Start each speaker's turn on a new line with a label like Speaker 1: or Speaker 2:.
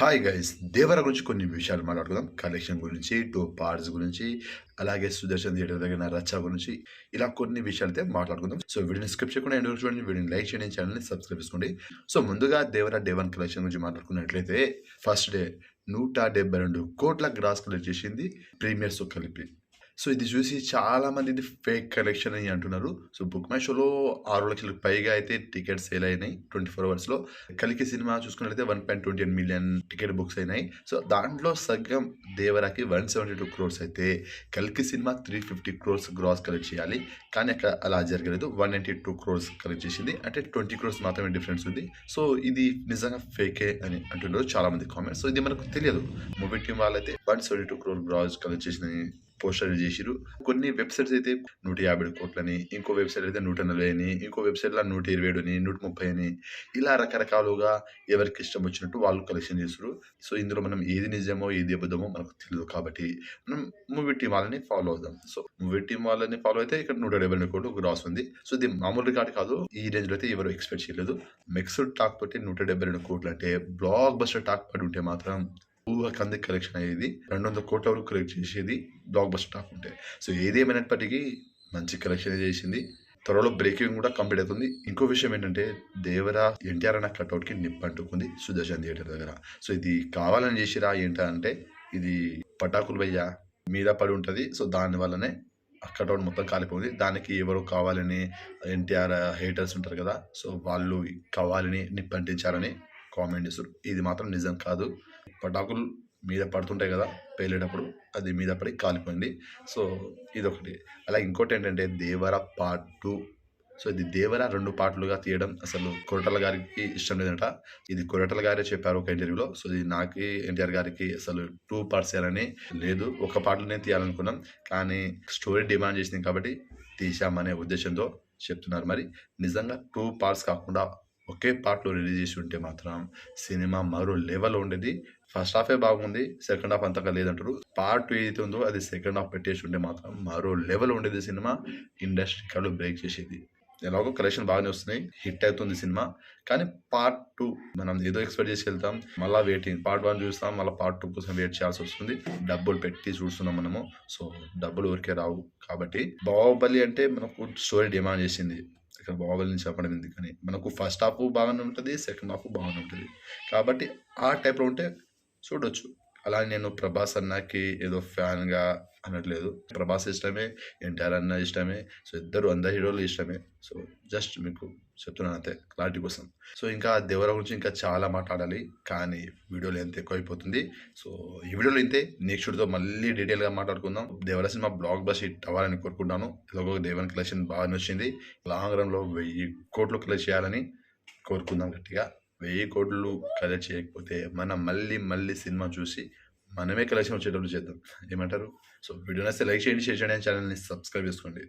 Speaker 1: Hi guys దేవర గురించి కొన్ని విషయాలు మాట్లాడుకుందాం. కలెక్షన్ గురించి టూ పార్ట్స్ గురించి అలాగే సుదర్శన్ థియేటర్ దగ్గర రచ్చ గురించి ఇలా కొన్ని విషయాలు అయితే మాట్లాడుకుందాం. సో వీడియోని స్క్రిప్ట్ చేయకుండా ఎండ్ చూడండి. వీడియోని లైక్ చేయండి ఛానల్ని సబ్స్క్రైబ్ చేసుకోండి. సో ముందుగా దేవర డేవన్ కలెక్షన్ గురించి మాట్లాడుకున్నట్లయితే ఫస్ట్ డే నూట డెబ్బై రెండు కోట్ల గ్రాస్ కలెక్ట్ చేసింది ప్రీమియర్స్ కలిపి సో ఇది చూసి చాలామంది ఇది ఫేక్ కలెక్షన్ అని అంటున్నారు. సో బుక్ మై షోలో ఆరు లక్షలకు పైగా అయితే టికెట్ సేల్ అయినాయి ట్వంటీ ఫోర్ అవర్స్లో. కలికి సినిమా చూసుకున్నట్లయితే one point twenty eight million ticket books అయినాయి. సో దాంట్లో సగం దేవరాకి వన్ సెవెంటీ టూ క్రోర్స్ అయితే కలికి cinema three fifty crores gross collect చేయాలి. కానీ అక్కడ అలా జరగలేదు. One ninety two crores collect చేసింది. అంటే ట్వంటీ క్రోర్స్ మాత్రమే డిఫరెన్స్ ఉంది. సో ఇది నిజంగా ఫేకే అని అంటున్నారు చాలా మంది కామెంట్స్ సో ఇది మనకు తెలియదు. మూవీ టీం వాళ్ళైతే one seventy two crore gross collect చేసిందని పోస్టర్ చేసిరు కొన్ని వెబ్సైట్స్ అయితే నూట యాభై కోట్లని ఇంకో వెబ్సైట్ అయితే నూట నలభై అని ఇంకో వెబ్సైట్లో నూట ఇరవై ఏడుని నూట ముప్పై అని ఇలా రకరకాలుగా ఎవరికి ఇష్టం వచ్చినట్టు వాళ్ళు కలెక్షన్ చేస్తారు సో ఇందులో మనం ఏది నిజమో ఏది అబద్ధమో మనకు తెలియదు కాబట్టి మనం మూవీ టీం వాళ్ళని ఫాలో అవుదాం. సో మూవీ టీం వాళ్ళని ఫాలో అయితే ఇక్కడ నూట డెబ్బై రెండు కోట్లు గ్రాస్ ఉంది. సో ఇది మామూలు రికార్డ్ కాదు. ఈ రేంజ్లో అయితే ఎవరు ఎక్స్పెక్ట్ చేయలేదు. మిక్స్డ్ టాక్ తోటి నూట డెబ్బై రెండు కోట్లు అంటే బ్లాక్ బస్టర్ టాక్ పడి ఉంటే మాత్రం ఊహ కంది కలెక్షన్ అయ్యేది? రెండు వందల కోట్ల వరకు కలెక్ట్ చేసేది బ్లాక్ బస్ స్టాక్ ఉంటే. సో ఏది మంచి కలెక్షన్ చేసింది. త్వరలో బ్రేకింగ్ కూడా కంప్లీట్ అవుతుంది. ఇంకో విషయం ఏంటంటే దేవరా ఎన్టీఆర్ అన్న కట్అవుట్కి నిప్పు అంటుకుంది సుదర్శన్ థియేటర్ దగ్గర. సో ఇది కావాలని చేసిరా ఏంటా అంటే ఇది పటాకులు వయ్య మీద పడి ఉంటుంది. సో దాని వల్లనే ఆ కట్అవుట్ మొత్తం కాలిపోయింది. దానికి ఎవరు కావాలని ఎన్టీఆర్ హేటర్స్ ఉంటారు కదా. సో వాళ్ళు కావాలని నిప్పు అంటించారని కామెంట్ చేస్తారు. ఇది మాత్రం నిజం కాదు. పటాకులు మీద పడుతుంటాయి కదా పేలేటప్పుడు అది మీద పడి కాలిపోయింది. సో ఇదొకటి. అలా ఇంకోటి ఏంటంటే దేవర పార్ట్ టూ సో ఇది దేవర రెండు పాటలుగా తీయడం అసలు కొరటల గారికి ఇష్టం లేదంట. ఇది కొరటల గారే చెప్పారు ఒక ఇంటర్వ్యూలో సో ఇది నాకు ఎన్టీఆర్ గారికి అసలు టూ పార్ట్స్ చేయాలని లేదు. ఒక పాటలోనే తీయాలనుకున్నాం. కానీ స్టోరీ డిమాండ్ చేసింది కాబట్టి తీసామనే ఉద్దేశంతో చెప్తున్నారు. మరి నిజంగా టూ పార్ట్స్ కాకుండా ఒకే పార్ట్లో రిలీజ్ చేసి ఉంటే మాత్రం సినిమా మరో లెవెల్ ఉండేది. ఫస్ట్ హాఫే బాగుంది సెకండ్ హాఫ్ అంతగా లేదంటారు. పార్ట్ ఏదైతే ఉందో అది సెకండ్ హాఫ్ పెట్టేసి ఉంటే మాత్రం మరో లెవెల్ ఉండేది సినిమా. ఇండస్ట్రీ కళ్ళు బ్రేక్ చేసేది. ఎలాగో కలెక్షన్ బాగానే వస్తున్నాయి హిట్ అవుతుంది సినిమా. కానీ పార్ట్ టూ మనం ఏదో ఎక్స్పెక్ట్ చేసి వెళ్తాం మళ్ళీ వెయిటింగ్ పార్ట్ వన్ చూస్తాం మళ్ళీ పార్ట్ టూ కోసం వెయిట్ చేయాల్సి వస్తుంది. డబ్బులు పెట్టి చూస్తున్నాం మనము. సో డబ్బులు ఊరికే రావు. కాబట్టి బాహుబలి అంటే మనకు స్టోరీ డిమాండ్ చేసింది. ఇక్కడ బాహుబలి చెప్పడం ఎందుకని? మనకు ఫస్ట్ హాఫ్ బాగానే ఉంటుంది సెకండ్ హాఫ్ బాగానే ఉంటుంది. కాబట్టి ఆ టైప్లో ఉంటే చూడొచ్చు. అలా నేను ప్రభాస్ అన్నకి ఏదో ఫ్యాన్గా అనట్లేదు ప్రభాస్ ఇష్టమే ఎన్టీఆర్ అన్న ఇష్టమే సో ఇద్దరు అందరు హీరోలు ఇష్టమే. సో జస్ట్ మీకు చెప్తున్నాను అంతే క్లారిటీ కోసం. సో ఇంకా దేవర గురించి ఇంకా చాలా మాట్లాడాలి కానీ వీడియోలో ఎంత ఎక్కువ అయిపోతుంది సో ఈ వీడియోలో అయితే నెక్స్ట్ మళ్ళీ డీటెయిల్గా మాట్లాడుకుందాం. Devara cinema blockbuster hit అవ్వాలని కోరుకుంటాను. ఇదొక దేవన్ కలెక్షన్ బాగా వచ్చింది. లాంగ్ రన్లో వెయ్యి కోట్లు కలెక్ట్ చేయాలని కోరుకుందాం గట్టిగా. వెయ్యి కోట్లు కలెక్ట్ చేయకపోతే మనం మళ్ళీ మళ్ళీ సినిమా చూసి మనమే కలెక్షన్ వచ్చేటప్పుడు చేద్దాం. ఏమంటారు? సో వీడియో నచ్చితే లైక్ చేయండి షేర్ చేయండి ఛానల్ని సబ్స్క్రైబ్ చేసుకోండి.